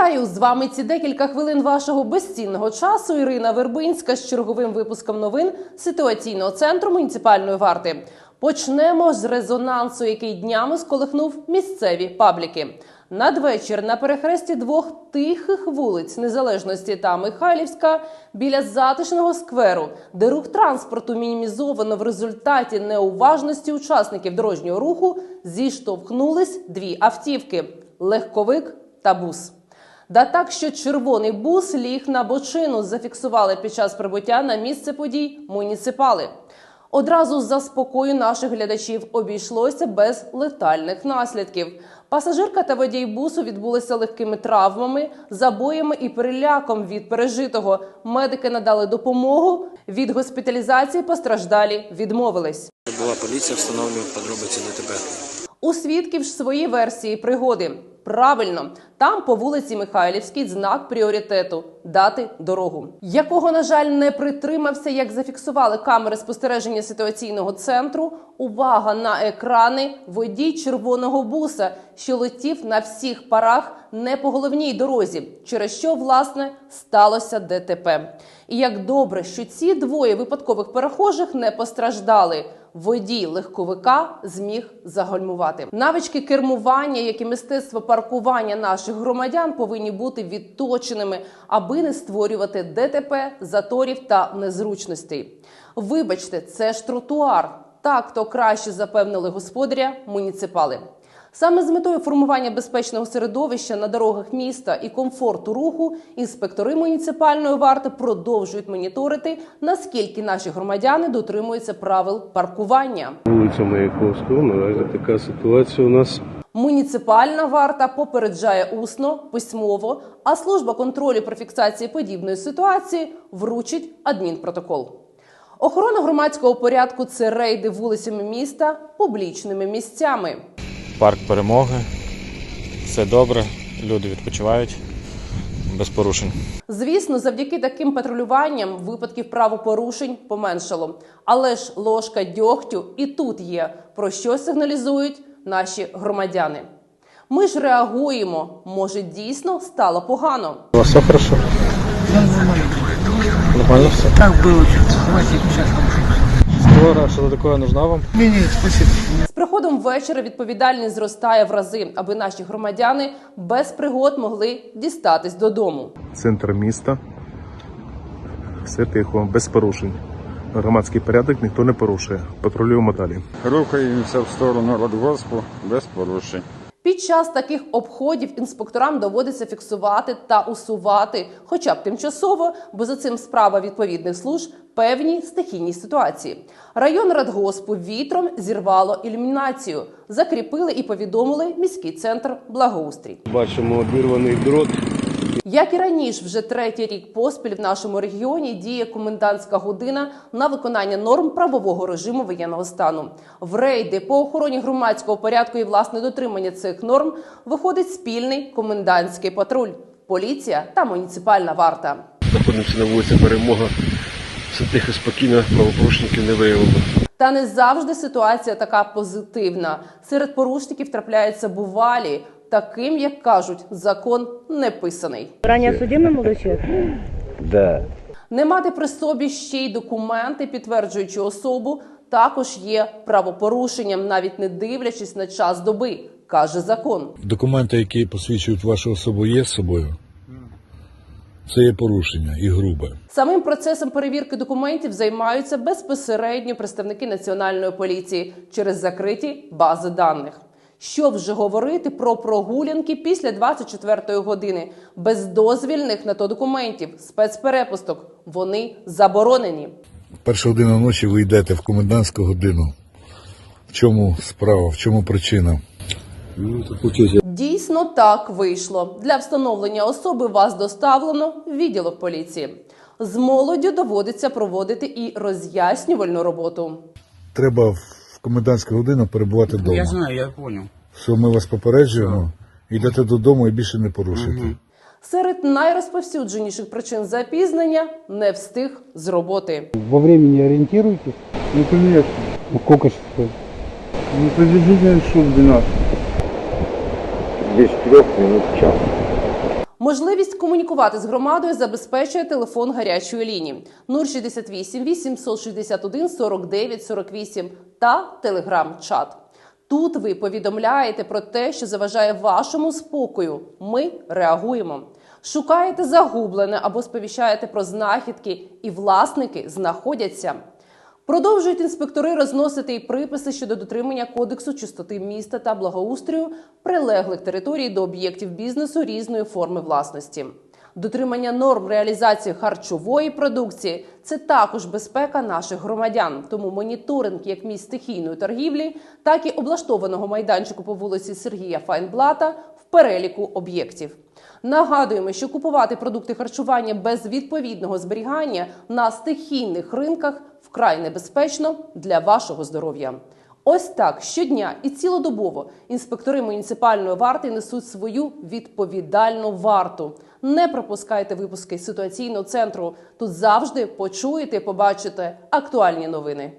Вітаю з вами ці декілька хвилин вашого безцінного часу. Ірина Вербинська з черговим випуском новин ситуаційного центру муніципальної варти. Почнемо з резонансу, який днями сколихнув місцеві пабліки. Надвечір на перехресті двох тихих вулиць Незалежності та Михайлівська біля затишного скверу, де рух транспорту мінімізовано в результаті неуважності учасників дорожнього руху, зіштовхнулись дві автівки легковик та бус. Да так, що червоний бус ліг на бочину, зафіксували під час прибуття на місце подій муніципали. Одразу заспокою наших глядачів обійшлося без летальних наслідків. Пасажирка та водій бусу відбулися легкими травмами, забоями і переляком від пережитого. Медики надали допомогу. Від госпіталізації постраждалі відмовились. Була поліція, встановлює подробиці ДТП. У свідків ж свої версії пригоди. Правильно, там по вулиці Михайлівській знак пріоритету дати дорогу, якого, на жаль, не притримався, як зафіксували камери спостереження ситуаційного центру. Увага на екрани водій червоного буса, що летів на всіх парах не по головній дорозі, через що власне сталося ДТП. І як добре, що ці двоє випадкових перехожих не постраждали. Водій легковика зміг загальмувати. Навички кермування, як і мистецтво паркування наших громадян повинні бути відточеними, аби не створювати ДТП, заторів та незручностей. Вибачте, це ж тротуар. Так то краще запевнили господаря муніципали. Саме з метою формування безпечного середовища на дорогах міста і комфорту руху інспектори муніципальної варти продовжують моніторити, наскільки наші громадяни дотримуються правил паркування. Вулиця Маяковського, наразі така ситуація у нас. Муніципальна варта попереджає усно, письмово, а служба контролю про фіксації подібної ситуації вручить адмінпротокол. Охорона громадського порядку це рейди вулицями міста публічними місцями. Парк перемоги. Все добре, люди відпочивають без порушень. Звісно, завдяки таким патрулюванням випадків правопорушень поменшало. Але ж ложка дьогтю і тут є, про що сигналізують наші громадяни. Ми ж реагуємо. Може, дійсно стало погано. У вас все хорошо? Нормально все? Так было что-то. Давайте що такое нужна вам? ні спасибо. З приходом вечора відповідальність зростає в рази, аби наші громадяни без пригод могли дістатись додому. Центр міста. Все тихо, без порушень. Громадський порядок ніхто не порушує. Патрулюємо далі. Рухаємося в сторону Радгоспу без порушень. Під час таких обходів інспекторам доводиться фіксувати та усувати, хоча б тимчасово, бо за цим справа відповідних служб певні стихійні ситуації. Район Радгоспу вітром зірвало ілюмінацію, закріпили і повідомили міський центр благоустрій. Бачимо обірваний дрот. Як і раніше, вже третій рік поспіль в нашому регіоні діє комендантська година на виконання норм правового режиму воєнного стану. В рейди по охороні громадського порядку і власне дотримання цих норм виходить спільний комендантський патруль, поліція та муніципальна варта. Знаходимося на вулиці Перемога. Все тихо, спокійно, правопорушників не виявлено. Та не завжди ситуація така позитивна. Серед порушників трапляються бувалі, таким як кажуть, закон не писаний. Ранее судимый молодой человек? Не мати при собі ще й документи, підтверджуючи особу, також є правопорушенням, навіть не дивлячись на час доби, каже закон. Документи, які посвідчують вашу особу, є з собою. Це є порушення і грубе. Самим процесом перевірки документів займаються безпосередньо представники національної поліції через закриті бази даних. Що вже говорити про прогулянки після 24-ї години без дозвільних на то документів, спецперепусток. Вони заборонені. В першу годину ночі ви йдете в комендантську годину. В чому справа, в чому причина? Дійсно так вийшло. Для встановлення особи вас доставлено в відділок поліції. З молоддю доводиться проводити і роз'яснювальну роботу. Треба комендантську годину перебувати вдома. Я знаю, я понял. Що ми вас попереджуємо, йдете додому і більше не порушуєте. Серед найрозповсюдженіших причин запізнення не встиг з роботи. Во времени ориентируетесь? Ну, конечно. Ну, сколько ж стоит? Ну, приблизительно часов 12. Без трех минут час. Можливість комунікувати з громадою забезпечує телефон гарячої лінії 068 861 49 48 та телеграм-чат. Тут ви повідомляєте про те, що заважає вашому спокою. Ми реагуємо. Шукаєте загублене або сповіщаєте про знахідки, і власники знаходяться. Продовжують інспектори розносити і приписи щодо дотримання кодексу чистоти міста та благоустрою прилеглих територій до об'єктів бізнесу різної форми власності. Дотримання норм реалізації харчової продукції це також безпека наших громадян. Тому моніторинг як місць стихійної торгівлі, так і облаштованого майданчику по вулиці Сергія Файнблата в переліку об'єктів. Нагадуємо, що купувати продукти харчування без відповідного зберігання на стихійних ринках вкрай небезпечно для вашого здоров'я. Ось так щодня і цілодобово інспектори муніципальної варти несуть свою відповідальну варту. Не пропускайте випуски ситуаційного центру. Тут завжди почуєте, побачите актуальні новини.